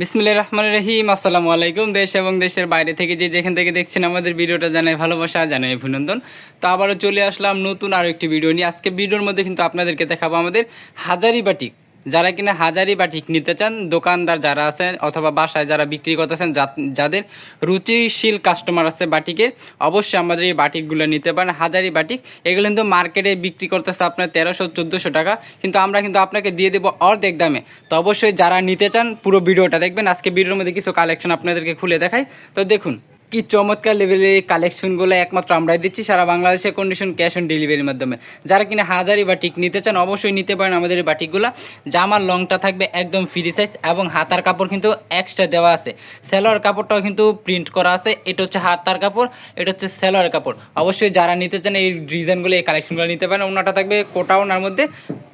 বিসমিল্লাহ রহমান রহিম, আসসালামু আলাইকুম দেশ এবং দেশের বাইরে থেকে যে যেখান থেকে দেখছেন আমাদের ভিডিওটা জানাই ভালোবাসা জানাই অভিনন্দন। তো আবারও চলে আসলাম নতুন আরও একটি ভিডিও নিয়ে। আজকে ভিডিওর মধ্যে কিন্তু আপনাদেরকে দেখাবো আমাদের হাজারি বাটিক যারা কিনা হাজারি বাটিক নিতে চান, দোকানদার যারা আছেন অথবা বাসায় যারা বিক্রি করতেছেন যাদের রুচিশীল কাস্টমার আছে বাটিকের অবশ্যই আমাদের এই বাটিকগুলো নিতে পারেন। হাজারি বাটিক, এগুলো কিন্তু মার্কেটে বিক্রি করতেছে আপনার তেরোশো, চোদ্দোশো টাকা। কিন্তু আমরা কিন্তু আপনাকে দিয়ে দেবো অর্ধেক দামে। তো অবশ্যই যারা নিতে চান, পুরো ভিডিওটা দেখবেন। আজকে ভিডিওর মধ্যে কিছু কালেকশন আপনাদেরকে খুলে দেখাই। তো দেখুন কি চমৎকার লেভেলের এই কালেকশনগুলো একমাত্র আমরাই দিচ্ছি। সারা বাংলাদেশে কন্ডিশন ক্যাশ অন ডেলিভারির মাধ্যমে। যারা কিনা হাজারি বাটিক নিতে চান, অবশ্যই নিতে পারেন আমাদের এই বাটিকগুলো জামার লংটা থাকবে একদম ফ্রি সাইজ এবং হাতার কাপড় কিন্তু এক্সট্রা দেওয়া আছে। সেলোয়ার কাপড়টাও কিন্তু প্রিন্ট করা আছে। এটা হচ্ছে হাতার কাপড়, এটা হচ্ছে সেলোয়ার কাপড়। অবশ্যই যারা নিতে চান এই ডিজাইনগুলো এই কালেকশনগুলো নিতে পারেন। ওনাটা থাকবে কোটাওনার মধ্যে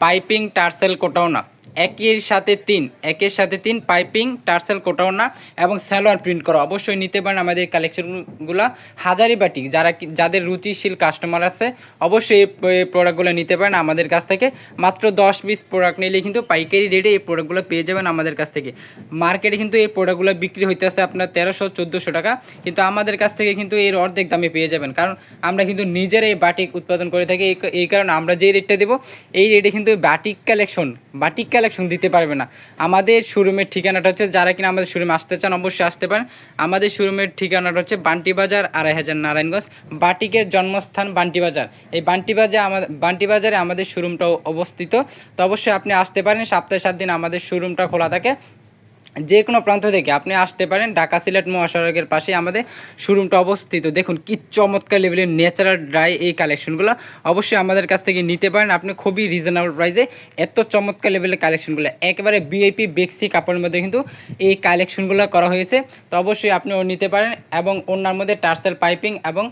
পাইপিং টার্সেল কোটাওনা। একের সাথে তিন, একের সাথে তিন, পাইপিং, টার্সেল কোটাওনা এবং স্যালোয়ার প্রিন্ট করা। অবশ্যই নিতে পারেন আমাদের কালেকশনগুলো হাজারি বাটিক। যারা যাদের রুচিশীল কাস্টমার আছে, অবশ্যই এই প্রোডাক্টগুলো নিতে পারেন আমাদের কাছ থেকে। মাত্র দশ পিস প্রোডাক্ট নিলে কিন্তু পাইকারি রেটে এই প্রোডাক্টগুলো পেয়ে যাবেন আমাদের কাছ থেকে। মার্কেটে কিন্তু এই প্রোডাক্টগুলো বিক্রি হইতেছে আপনার তেরোশো, চোদ্দোশো টাকা। কিন্তু আমাদের কাছ থেকে কিন্তু এর অর্ধেক দামে পেয়ে যাবেন। কারণ আমরা কিন্তু নিজেরাই বাটিক উৎপাদন করে থাকি। এই- এই কারণে আমরা যে রেটটা দেবো, এই রেটে কিন্তু বাটিক কালেকশন বাটিক কালেকশন দিতে পারবে না। আমাদের শোরুমের ঠিকানাটা হচ্ছে, যারা কিনা আমাদের শোরুমে আসতে চান, অবশ্যই আসতে পারেন। আমাদের শোরুমের ঠিকানাটা হচ্ছে বান্টি বাজার, আড়াই হাজার নারায়ণগঞ্জ। বাটিকের জন্মস্থান বান্টি বাজার। এই বান্টি বাজার আমাদের বান্টি বাজারে আমাদের শোরুমটাও অবস্থিত। তো অবশ্যই আপনি আসতে পারেন, সপ্তাহে সাত দিন আমাদের শোরুমটা খোলা থাকে। যে কোনো প্রান্ত থেকে আপনি আসতে পারেন, ঢাকা সিলেট মহাসড়কের পাশে আমাদের শোরুমটা অবস্থিত। দেখুন, কি চমৎকার লেভেলের ন্যাচারাল ড্রাই এই কালেকশনগুলো অবশ্যই আমাদের কাছ থেকে নিতে পারেন। আপনি খুবই রিজনেবল প্রাইসে এত চমৎকার লেভেলের কালেকশনগুলো একেবারে বিআইপি বেক্সি কাপড়ের মধ্যে কিন্তু এই কালেকশনগুলো করা হয়েছে। তো অবশ্যই আপনি ও নিতে পারেন এবং অন্যার মধ্যে টার্সেল পাইপিং এবং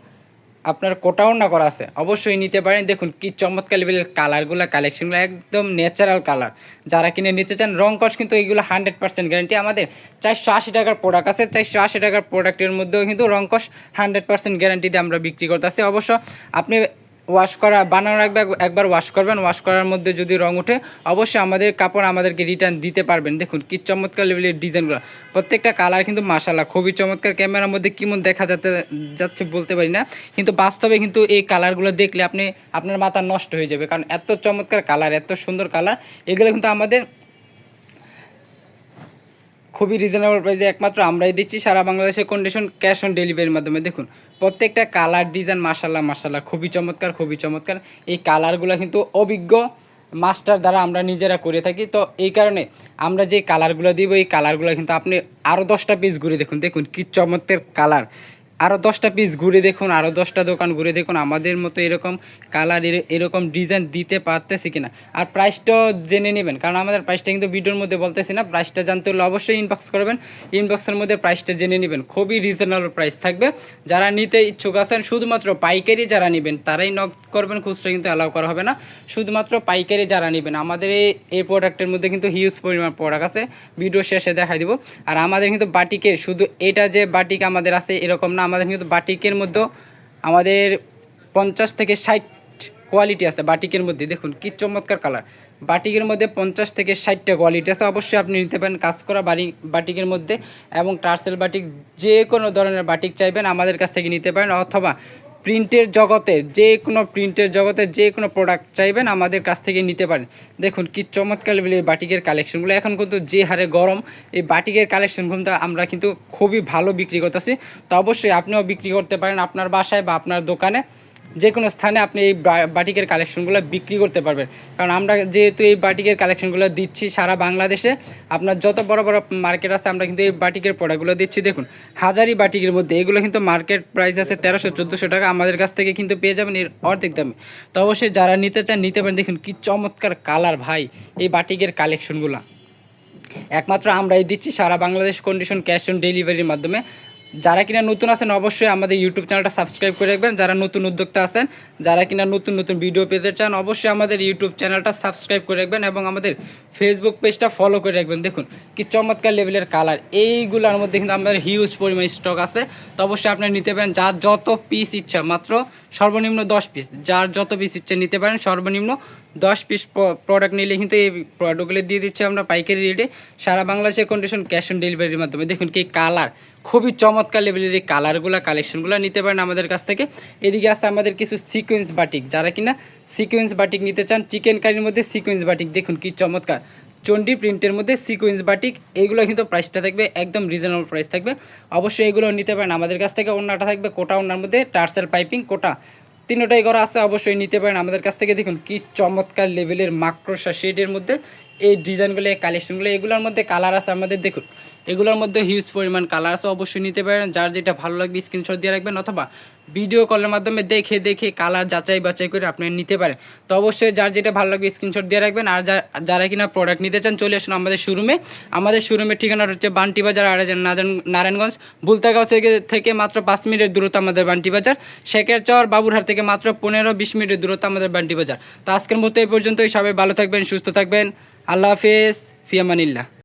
আপনার কোটাও না করা আছে। অবশ্যই নিতে পারেন। দেখুন কি চমৎকার লেভেলের কালারগুলো কালেকশনগুলো একদম ন্যাচারাল কালার যারা কিনে নিতে চান, রং কস কিন্তু এইগুলো হান্ড্রেড পার্সেন্ট গ্যারান্টি আমাদের। চারশো আশি টাকার প্রোডাক্ট আছে, চারশো আশি টাকার প্রোডাক্টের মধ্যেও কিন্তু রং কস হান্ড্রেড পার্সেন্ট গ্যারেন্টিতে আমরা বিক্রি করতে করতেছি। অবশ্য আপনি ওয়াশ করা, বানানোর একবার একবার ওয়াশ করবেন। ওয়াশ করার মধ্যে যদি রং ওঠে, অবশ্যই আমাদের কাপড় আমাদেরকে রিটার্ন দিতে পারবেন। দেখুন, কি চমৎকার লেভেলের ডিজাইনগুলো প্রত্যেকটা কালার কিন্তু মাসাল্লাহ খুবই চমৎকার। ক্যামেরার মধ্যে কেমন দেখা যাতে যাচ্ছে বলতে পারি না। কিন্তু বাস্তবে কিন্তু এই কালারগুলো দেখলে আপনি আপনার মাথা নষ্ট হয়ে যাবে। কারণ এত চমৎকার কালার এত সুন্দর কালার এগুলো কিন্তু আমাদের খুবই রিজনেবল প্রাইসে একমাত্র আমরাই দিচ্ছি। সারা বাংলাদেশে কন্ডিশন ক্যাশ অন ডেলিভারির মাধ্যমে। দেখুন, প্রত্যেকটা কালার ডিজাইন মাসাল্লাহ মাসাল্লাহ খুবই চমৎকার খুবই চমৎকার। এই কালারগুলো কিন্তু অভিজ্ঞ মাস্টার দ্বারা আমরা নিজেরা করে থাকি। তো এই কারণে আমরা যে কালারগুলো দিব, এই কালারগুলো কিন্তু আপনি আরও দশটা পিস ঘুরে দেখুন। দেখুন, কী চমৎকার কালার আরও দশটা পিস ঘুরে দেখুন আরও দশটা দোকান ঘুরে দেখুন, আমাদের মতো এরকম কালার এরকম ডিজাইন দিতে পারতেছি কিনা। আর প্রাইসটাও জেনে নেবেন, কারণ আমাদের প্রাইসটা কিন্তু ভিডিওর মধ্যে বলতেছি না প্রাইসটা জানতে হলে অবশ্যই ইনবক্স করবেন। ইনবক্সের মধ্যে প্রাইসটা জেনে নেবেন, খুবই রিজনেবল প্রাইস থাকবে। যারা নিতে ইচ্ছুক আছেন, শুধুমাত্র পাইকারি যারা নেবেন, তারাই নক করবেন, খুচরা কিন্তু অ্যালাউ করা হবে না। শুধুমাত্র পাইকারি যারা নেবেন, আমাদের এই এই প্রোডাক্টের মধ্যে কিন্তু হিউজ পরিমাণ প্রোডাক্ট আছে। ভিডিও শেষে দেখাই দিব। আর আমাদের কিন্তু বাটিকের, শুধু এটা যে বাটিক আমাদের আছে, এরকম না আমাদের কিন্তু বাটিকের মধ্যে আমাদের পঞ্চাশ থেকে ষাট কোয়ালিটি আছে বাটিকের মধ্যে। দেখুন, কি চমৎকার কালার বাটিকের মধ্যে পঞ্চাশ থেকে ষাটটা কোয়ালিটি আছে। অবশ্যই আপনি নিতে পারেন কাজ করা বাড়ি, বাটিকের মধ্যে এবং টার্সেল বাটিক যে কোনো ধরনের বাটিক চাইবেন আমাদের কাছ থেকে নিতে পারেন অথবা প্রিন্টের জগতে, যে কোনো প্রিন্টের জগতে যে কোনো প্রোডাক্ট চাইবেন আমাদের কাছ থেকে নিতে পারেন। দেখুন কি চমৎকার এই বাটিকের কালেকশনগুলো এখন কিন্তু যে হারে গরম, এই বাটিকের কালেকশন কিন্তু আমরা কিন্তু খুবই ভালো বিক্রি করতেছি। তো অবশ্যই আপনিও বিক্রি করতে পারেন আপনার বাসায় বা আপনার দোকানে। যে কোনো স্থানে আপনি এই বাটিকের কালেকশনগুলো বিক্রি করতে পারবেন। কারণ আমরা যেহেতু এই বাটিকের কালেকশনগুলো দিচ্ছি সারা বাংলাদেশে, আপনার যত বড় বড় মার্কেট আছে, আমরা কিন্তু এই বাটিকের প্রোডাক্টগুলো দিচ্ছি। দেখুন, হাজারি বাটিকের মধ্যে এগুলো কিন্তু মার্কেট প্রাইস আছে তেরোশো, চোদ্দোশো টাকা। আমাদের কাছ থেকে কিন্তু পেয়ে যাবেন এর অর্ধেক দামে। তো অবশ্যই যারা নিতে চান, নিতে পারেন। দেখুন, কি চমৎকার কালার ভাই এই বাটিকের কালেকশনগুলো একমাত্র আমরাই দিচ্ছি। সারা বাংলাদেশ কন্ডিশন ক্যাশ অন ডেলিভারির মাধ্যমে। যারা কিনা নতুন আছেন, অবশ্যই আমাদের ইউটিউব চ্যানেলটা সাবস্ক্রাইব করে রাখবেন। যারা নতুন উদ্যোক্তা আছেন, যারা কিনা নতুন নতুন ভিডিও পেতে চান, অবশ্যই আমাদের ইউটিউব চ্যানেলটা সাবস্ক্রাইব করে রাখবেন এবং আমাদের ফেসবুক পেজটা ফলো করে রাখবেন। দেখুন, কি চমৎকার লেভেলের কালার এইগুলোর মধ্যে কিন্তু আমাদের হিউজ পরিমাণ স্টক আছে। তো অবশ্যই আপনারা নিতে পারেন, যার যত পিস ইচ্ছা, মাত্র সর্বনিম্ন দশ পিস যার যত পিস ইচ্ছা নিতে পারেন, সর্বনিম্ন দশ পিস প্রোডাক্ট নিলে কিন্তু এই প্রোডাক্টগুলো দিয়ে দিচ্ছি আমরা পাইকারি রেটে সারা বাংলাদেশে কন্ডিশন ক্যাশ অন ডেলিভারির মাধ্যমে। দেখুন কি কালার খুবই চমৎকার লেভেলের এই কালারগুলো কালেকশনগুলো নিতে পারেন আমাদের কাছ থেকে। এদিকে আছে আমাদের কিছু সিকোয়েন্স বাটিক যারা কিনা সিকোয়েন্স বাটিক নিতে চান চিকেন কারির মধ্যে সিকোয়েন্স বাটিক দেখুন কি চমৎকার। চন্ডি প্রিন্টের মধ্যে সিকোয়েন্স বাটিক এইগুলো কিন্তু প্রাইসটা থাকবে একদম রিজনেবল প্রাইস থাকবে। অবশ্যই এগুলো নিতে পারেন আমাদের কাছ থেকে। অন্যটা থাকবে কোটা অন্যার মধ্যে টার্সেল পাইপিং কোটা। তিনটাই করা আছে, অবশ্যই নিতে পারেন আমাদের কাছ থেকে। দেখুন কি চমৎকার লেভেলের মাক্রোসা শেডের মধ্যে। এই ডিজাইনগুলো এই কালেকশনগুলো এগুলোর মধ্যে কালার আছে আমাদের। দেখুন এগুলোর মধ্যে হিউজ পরিমাণ কালার আছে অবশ্যই নিতে পারেন। যার যেটা ভালো লাগবে স্ক্রিনশট দিয়ে রাখবেন অথবা ভিডিও কলের মাধ্যমে দেখে দেখে কালার যাচাই বাছাই করে আপনি নিতে পারেন। তো অবশ্যই যার যেটা ভালো লাগবে স্ক্রিনশট দিয়ে রাখবেন। আর যারা কিনা প্রোডাক্ট নিতে চান, চলে আসুন আমাদের শোরুমে আমাদের শোরুমের ঠিকানা হচ্ছে বান্টি বাজার, আর নারায়ণ- নারায়ণগঞ্জ, বুলতাগাঁও থেকে থেকে মাত্র পাঁচ মিনিটের দূরত্ব আমাদের বান্টি বাজার। শেখের চর, বাবুরহাট থেকে মাত্র পনেরো বিশ মিনিটের দূরত্ব আমাদের বান্টি বাজার। তো আজকের মতো এই পর্যন্তই। সবাই ভালো থাকবেন, সুস্থ থাকবেন। আল্লাহ হাফেজ। ফিয়ামানিল্লাহ